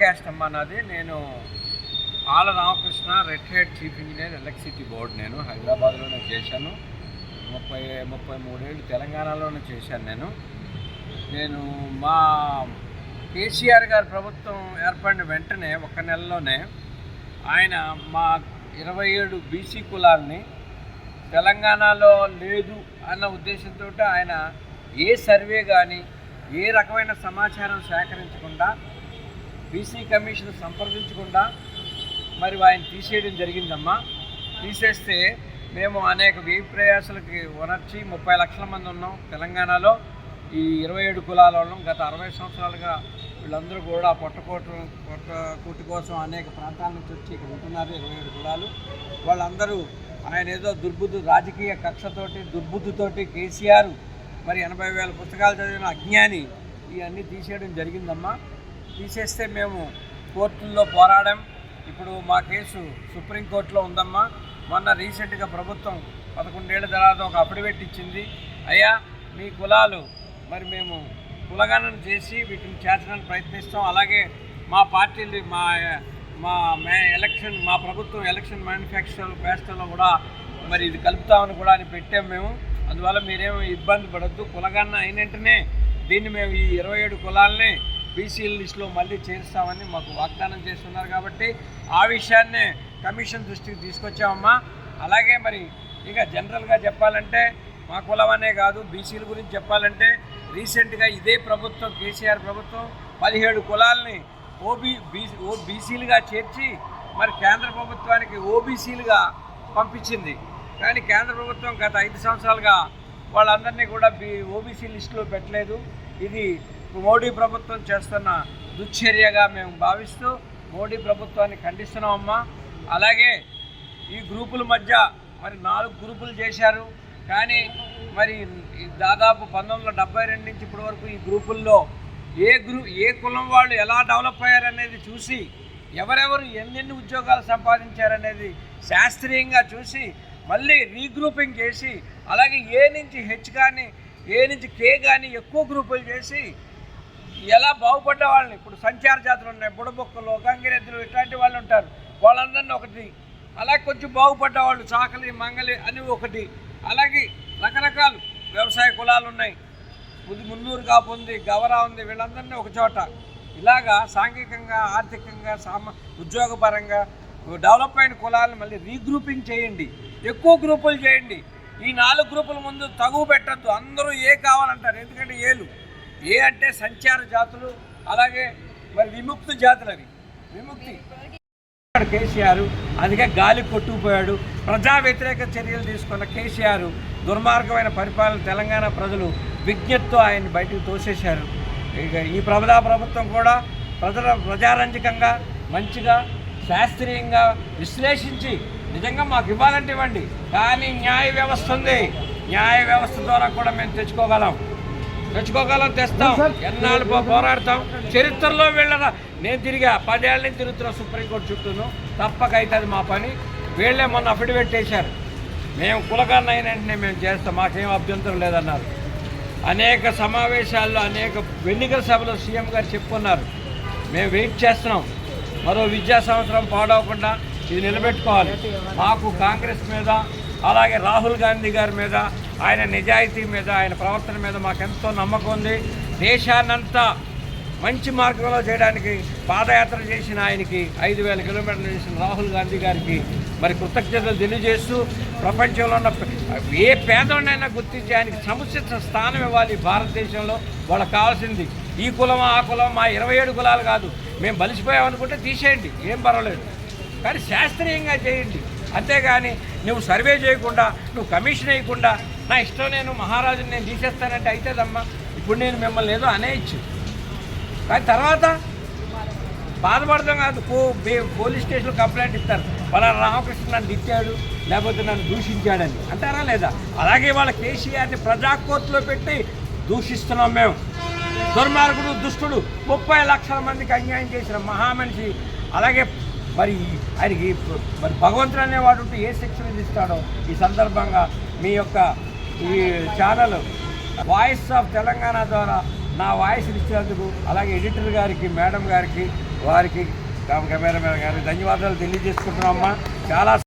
Caste అమ్మ నాది. నేను Ala Ramakrishna retired chief engineer electricity board నేను. హైదరాబాద్లోనే చేశాను. ముప్పై ముప్పై మూడేళ్ళు తెలంగాణలోనే చేశాను నేను. నేను మా కేసీఆర్ గారి ప్రభుత్వం ఏర్పడిన వెంటనే ఒక నెలలోనే ఆయన మా ఇరవై ఏడు బీసీ కులాల్ని తెలంగాణలో లేదు అన్న ఉద్దేశంతో ఆయన ఏ సర్వే కానీ ఏ రకమైన సమాచారం సేకరించకుండా బీసీ కమిషన్ సంప్రదించకుండా మరి ఆయన తీసేయడం జరిగిందమ్మా. తీసేస్తే మేము అనేక వ్యయ ప్రయాసాలకి వనర్చి ముప్పై లక్షల మంది ఉన్నాం తెలంగాణలో. ఈ ఇరవై ఏడు కులాల వాళ్ళం గత అరవై సంవత్సరాలుగా వీళ్ళందరూ కూడా పొట్టకోటు పొట్ట కూటి కోసం అనేక ప్రాంతాల నుంచి వచ్చి ఇక్కడ ఉంటున్నారు ఇరవై ఏడు కులాలు. వాళ్ళందరూ ఆయన ఏదో దుర్బుద్ధి రాజకీయ కక్షతోటి దుర్బుద్ధితోటి కేసీఆర్ మరి ఎనభై వేల పుస్తకాలు చదివిన అజ్ఞాని ఇవన్నీ తీసేయడం జరిగిందమ్మా. తీసేస్తే మేము కోర్టుల్లో పోరాడాం. ఇప్పుడు మా కేసు సుప్రీంకోర్టులో ఉందమ్మా. మొన్న రీసెంట్గా ప్రభుత్వం పదకొండేళ్ళ తర్వాత ఒక అఫిడవిట్ ఇచ్చింది. అయ్యా మీ కులాలు మరి మేము కులగణన చేసి వీటిని చేర్చడానికి ప్రయత్నిస్తాం. అలాగే మా పార్టీలు మా మా మే ఎలక్షన్ మా ప్రభుత్వం ఎలక్షన్ మ్యానుఫ్యాక్చర్ పేస్టర్లో కూడా మరి ఇది కలుపుతామని కూడా అని పెట్టాం మేము. అందువల్ల మీరేమో ఇబ్బంది పడద్దు. కులగన్న అయిన వెంటనే దీన్ని మేము ఈ ఇరవై ఏడు కులాలని బీసీల లిస్టులో మళ్ళీ చేరుస్తామని మాకు వాగ్దానం చేస్తున్నారు కాబట్టి ఆ విషయాన్నే కమిషన్ దృష్టికి తీసుకొచ్చామమ్మా. అలాగే మరి ఇక జనరల్గా చెప్పాలంటే మా కులం అనే కాదు బీసీల గురించి చెప్పాలంటే రీసెంట్గా ఇదే ప్రభుత్వం కేసీఆర్ ప్రభుత్వం పదిహేడు కులాలని ఓబీ బీసీ ఓ బీసీలుగా చేర్చి మరి కేంద్ర ప్రభుత్వానికి ఓబీసీలుగా పంపించింది. కానీ కేంద్ర ప్రభుత్వం గత ఐదు సంవత్సరాలుగా వాళ్ళందరినీ కూడా బీ ఓబీసీ లిస్టులో పెట్టలేదు. ఇది మోడీ ప్రభుత్వం చేస్తున్న దుశ్చర్యగా మేము భావిస్తూ మోడీ ప్రభుత్వాన్ని ఖండిస్తున్నామమ్మా. అలాగే ఈ గ్రూపుల మధ్య మరి నాలుగు గ్రూపులు చేశారు. కానీ మరి దాదాపు పంతొమ్మిది వందల డెబ్బై రెండు నుంచి ఇప్పటి వరకు ఈ గ్రూపుల్లో ఏ గ్రూ ఏ కులం వాళ్ళు ఎలా డెవలప్ అయ్యారనేది చూసి ఎవరెవరు ఎన్నెన్ని ఉద్యోగాలు సంపాదించారనేది శాస్త్రీయంగా చూసి మళ్ళీ రీగ్రూపింగ్ చేసి అలాగే ఏ నుంచి హెచ్ కానీ ఏ నుంచి కే కానీ ఎక్కువ గ్రూపులు చేసి ఎలా బాగుపడ్డ వాళ్ళని ఇప్పుడు సంచార జాతులు ఉన్నాయి బుడబొక్కలు గంగిరెద్దులు ఇట్లాంటి వాళ్ళు ఉంటారు. వాళ్ళందరినీ ఒకటి అలాగే కొంచెం బాగుపడ్డ వాళ్ళు చాకలి మంగలి అని ఒకటి. అలాగే రకరకాలు వ్యవసాయ కులాలు ఉన్నాయి. ముందు మున్నూరు కాపు ఉంది గవరా ఉంది వీళ్ళందరినీ ఒక చోట. ఇలాగా సాంఘికంగా ఆర్థికంగా సామ ఉద్యోగపరంగా డెవలప్ అయిన కులాలను మళ్ళీ రీగ్రూపింగ్ చేయండి. ఎక్కువ గ్రూపులు చేయండి. ఈ నాలుగు గ్రూపుల ముందు తగువ పెట్టద్దు. అందరూ ఏ కావాలంటారు? ఎందుకంటే ఏలు. ఏ అంటే సంచార జాతులు అలాగే మరి విముక్తి జాతులు అవి. విముక్తి. కేసీఆర్ అందుకే గాలి కొట్టుకుపోయాడు. ప్రజా వ్యతిరేక చర్యలు తీసుకున్న కేసీఆర్ దుర్మార్గమైన పరిపాలన తెలంగాణ ప్రజలు విజ్ఞతతో ఆయన్ని బయటకు తోసేశారు. ఇక ఈ ప్రజా ప్రభుత్వం కూడా ప్రజల ప్రజారంజకంగా మంచిగా శాస్త్రీయంగా విశ్లేషించి నిజంగా మాకు ఇవ్వాలంటే ఇవ్వండి. కానీ న్యాయ వ్యవస్థ ఉంది. న్యాయ వ్యవస్థ ద్వారా కూడా మేము తెచ్చుకోగలం. తెచ్చుకోగలం తెస్తాం. ఎన్నాళ్ళు పోరాడతాం. చరిత్రలో వెళ్ళరా నేను తిరిగా పదేళ్ళ నుంచి తిరుగుతున్నా సుప్రీంకోర్టు చుట్టూను. తప్పక అవుతుంది మా పని. వీళ్ళే మొన్న అఫిడవిట్ వేశారు మేము కులగాన్న అయిన వెంటనే మేము చేస్తాం. మాకేం అభ్యంతరం లేదన్నారు. అనేక సమావేశాల్లో అనేక ఎన్నికల సభలో సీఎం గారు చెప్పుకున్నారు. మేము వెయిట్ చేస్తున్నాం. మరో విద్యా సంవత్సరం పాడవకుండా ఇది నిలబెట్టుకోవాలి. మాకు కాంగ్రెస్ మీద అలాగే రాహుల్ గాంధీ గారి మీద ఆయన నిజాయితీ మీద ఆయన ప్రవర్తన మీద మాకు ఎంతో నమ్మకం ఉంది. దేశాన్నంతా మంచి మార్గంలో చేయడానికి పాదయాత్ర చేసిన ఆయనకి ఐదు వేల కిలోమీటర్లు చేసిన రాహుల్ గాంధీ గారికి మరి కృతజ్ఞతలు తెలియజేస్తూ ప్రపంచంలో ఉన్న ఏ పేదవాడినైనా గుర్తించి ఆయనకి సముచిత స్థానం ఇవ్వాలి భారతదేశంలో. వాళ్ళకి కావాల్సింది ఈ కులం ఆ కులం మా ఇరవై ఏడు కులాలు కాదు. మేము బలిసిపోయామనుకుంటే తీసేయండి. ఏం పర్వాలేదు. కానీ శాస్త్రీయంగా చేయండి. అంతేగాని నువ్వు సర్వే చేయకుండా నువ్వు కమిషన్ వేయకుండా నా ఇష్టం నేను మహారాజుని నేను తీసేస్తానంటే అవుతుందమ్మా ఇప్పుడు నేను మిమ్మల్ని ఏదో అనేయచ్చు. కానీ తర్వాత బాధపడతాం కాదు. పో పోలీస్ స్టేషన్లో కంప్లైంట్ ఇస్తారు. వాళ్ళ రామకృష్ణ నన్ను తిట్టాడు లేకపోతే నన్ను దూషించాడని. అంటారా లేదా? అలాగే వాళ్ళ కేసీఆర్ని ప్రజా కోర్టులో పెట్టి దూషిస్తున్నాం మేము. దుర్మార్గుడు దుష్టుడు ముప్పై లక్షల మందికి అన్యాయం చేసిన మహామనిషి అలాగే మరి ఆయనకి మరి భగవంతుడు అనేవాడు ఉంటే ఏ శిక్ష విధిస్తాడో ఈ సందర్భంగా మీ యొక్క ఈ ఛానల్ వాయిస్ ఆఫ్ తెలంగాణ ద్వారా నా వాయిస్ ఇచ్చినందుకు అలాగే ఎడిటర్ గారికి మేడం గారికి వారికి కెమెరామెన్ గారికి ధన్యవాదాలు తెలియజేసుకుంటున్నామమ్మా చాలా